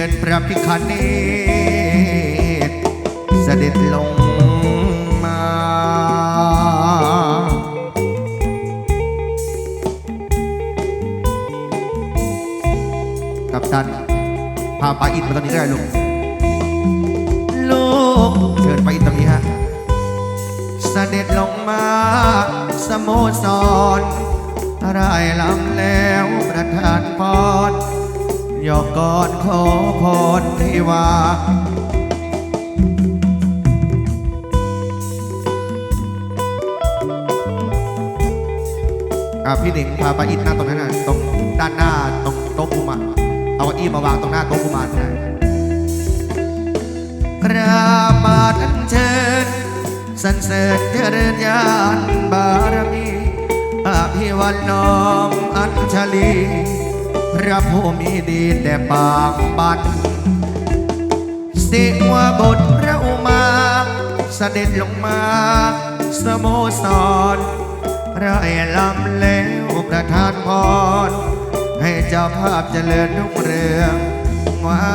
ชิญพระพิคเนตเสด็จลงมา กับตันพาปาอินมาตรงนี้ก็ได้ลูก ลูกเชิญไปาอินตรงนี้ฮะ เสด็จลงมาสโมสรรายลำแล้วประทานพร ยกกอดขอพรที่วาอะพี่หนิงพาปาอินนั่งตรงนั้นนะตรงด้านหน้าตรงโต๊ะกุมารเอาอี้มาวางตรงหน้าโต๊ะกุมารนะกราบาดอันเชิญสรรเสริญเจริญญาณบารมีอภิวันน้อมอัญชลี พระผู้มีดีแต่ปากบันสิวบทพระอุมาเสด็จลงมา สโมสรไรลำแล้วประทานพร ให้เจ้าภาพเจริญรุ่งเรืองวั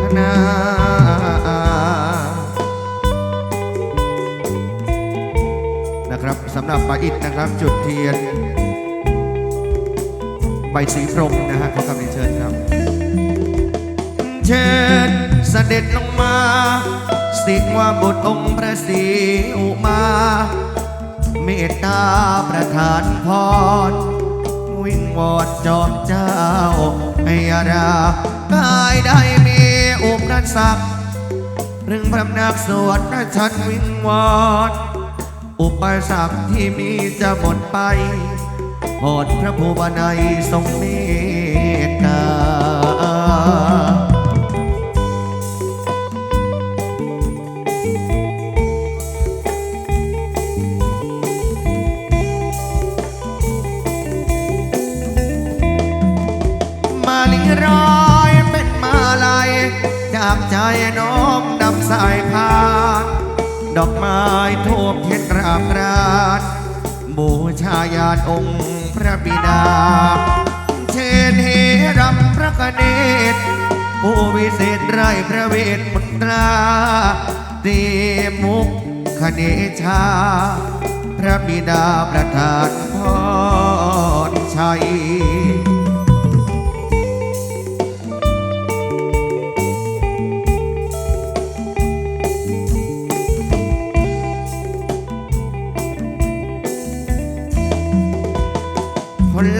ฒนานะครับสำหรับปาอิดนะครับจุดเทียน ใบสีพรมนะฮะขอกำลังเชิญครับ เชิญเสด็จลงมาสิงว่าบุตรองค์พระศรีอุมา เมตตาประทานพรวิ่งวอนจอมเจ้าไอยารากายได้มีอุปนัสักดิ์เรื่องพระนักสวดพระชันวิ่งวอนอุปสรรคที่มีจะหมดไป โปรดพระผู้บานัยทรงเมตตามาลีร้อยเป็นมาลายจากใจน้อมนำสายพานดอกไม้ทูบเทียนกราบกรานบูชาญาณองค์ ระบิดา เชนเฮรำพระกเนตผู้วิเศษไรพระเวทมนตราตีมุกคเนชา พระบิดาประทานพรชัย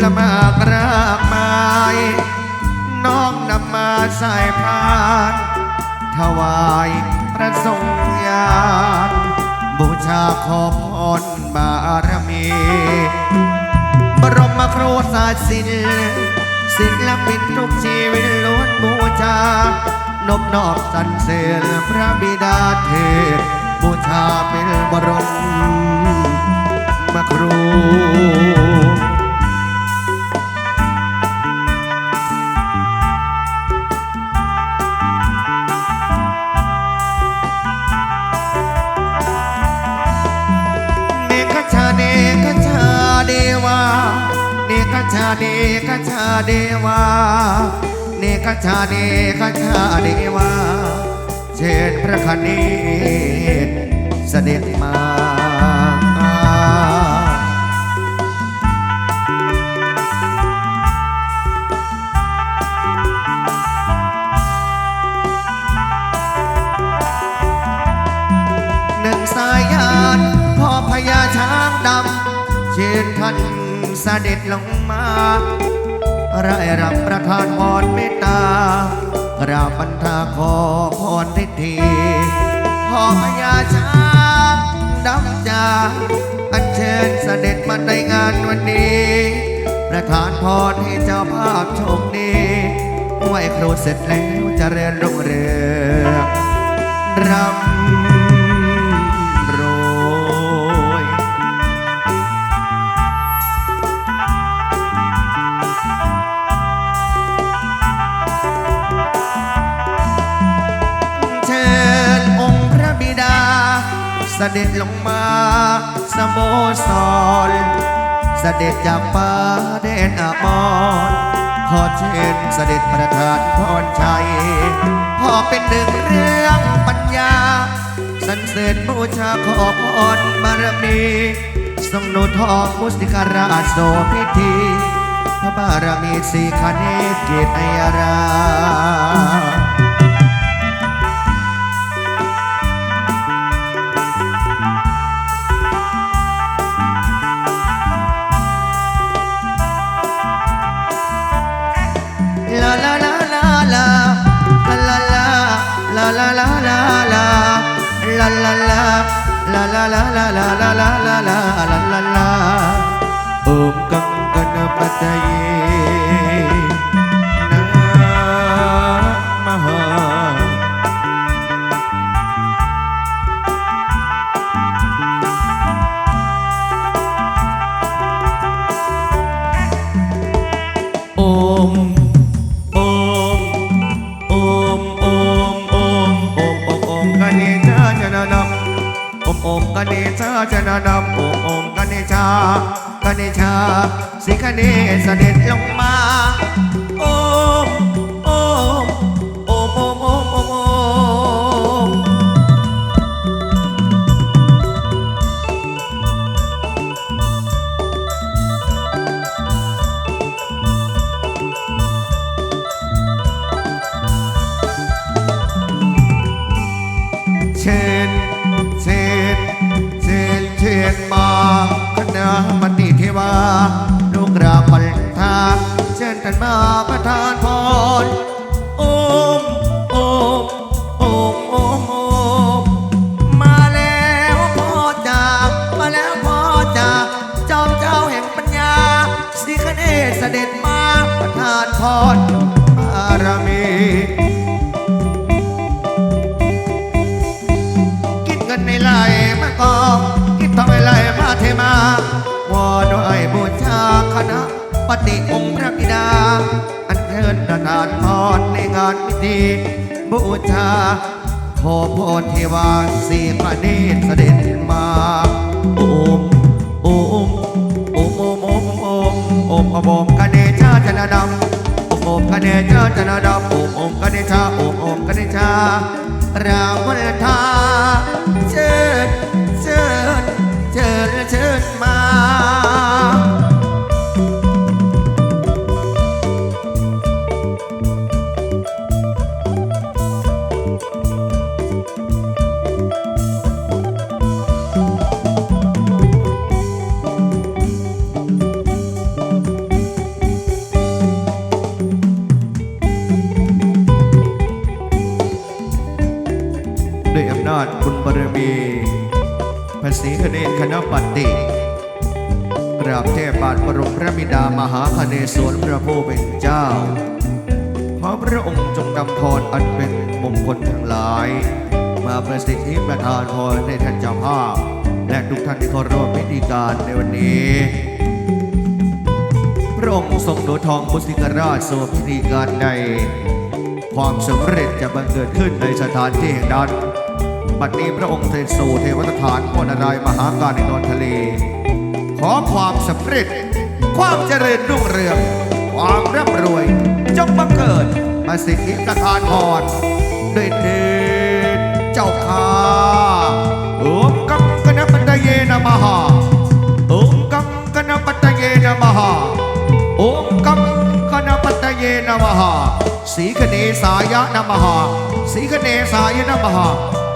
ลไมากรากไม้น้องนำมาใส่พานถวายพระทรงญาณบูชาขอพรบารมี บรมครูศาสตร์ศิลป์ศิลปินทุกชีวิตล้วนบูชานบนอบสรรเสริญพระบิดาเทศบูชาเป็นบรมมครู ชาเนกชาเดวา เนกชาเนกชาเดวา เชิญพระคเนศเสด็จมาหนึ่งสายยานพ่อพญาช้างดำเชิญท่านเสด็จลงมาไร่รำประทานพรเมตตาราบันทาขอพรทิทีพ่อพญาช้างดำจาอันเชิญเสด็จมาในงานวันนี้ ประทานพรให้เจ้าภาพโชคดีไหวครูเสร็จแล้วจะเรียนรุ่งเรืองรำ เสด็จลงมาสโมสร เสด็จจากป่าแดนอมรขอเชิญเสด็จประธานพรชัยพ่อเป็นหนึ่งเรื่องปัญญาสรรเสริญบูชาขอพรบารมีทรงโนทองมุสิการาชโสพิธีพระบารมีสีคเนศเกตอัยรา ลาลาลาลาลาลาลาลาลาลา ชาชนะนำโอมอมกันิชาชนะนำโอมอมกันิชากันิชาสิคันเนเสด็จลงมาโอมโอม ประทานพรโอมโอมโอมโอมโอมมาแล้วพ่อจากมาแล้วพ่อจากจอมเจ้าแห่งปัญญาสีคเนศเสด็จมาประทานพรบารมีคิดเงินในไหลมากองคิดทองในไหลมาเทมาวอด้วยบูชา ปฏิองค์พระบิดา อันเชิญประทานพรในงานพิธีบูชาขอพรเทวาสีพระเนตรเสด็จมา นาจบุญบารมีพระศรีคเนศคณะปัตติกราบเทพบาทบรมพระบิดามหาคเนศวรพระผู้เป็นเจ้า ขอพระองค์จงนำพรอันเป็นมงคลทั้งหลาย มาประสิทธิประทานพรในท่านเจ้าภาพ และทุกท่านที่เข้าร่วมพิธีการในวันนี้พระองค์ทรงโดทองพุทธิกราชสู่พิธีการใดความสำเร็จจะบังเกิดขึ้นในสถานที่แห่งนั้น บัดนี้พระองค์เสด็จสู่เทวสถานพนารายมหาการในนนทะเล ขอความสำเร็จ ความเจริญรุ่งเรือง ความร่ำรวย จงบังเกิดมาสิทธิประทานพรด้วยเถิดเจ้าข้าโอมกังกนปัตเยนะมหาโอมกังกนปัตเยนะมหาโอมกังคณปัตเยนะมหาสีคเนสายะนมหาสีคเนสายะนมหา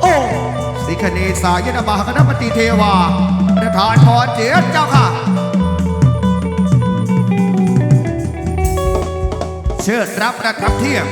โอ้สิคเนสายะนบาคณปฏิเทวาประธานพรเจียเจ้าค่ะ เชิญรับประทับเที่ยง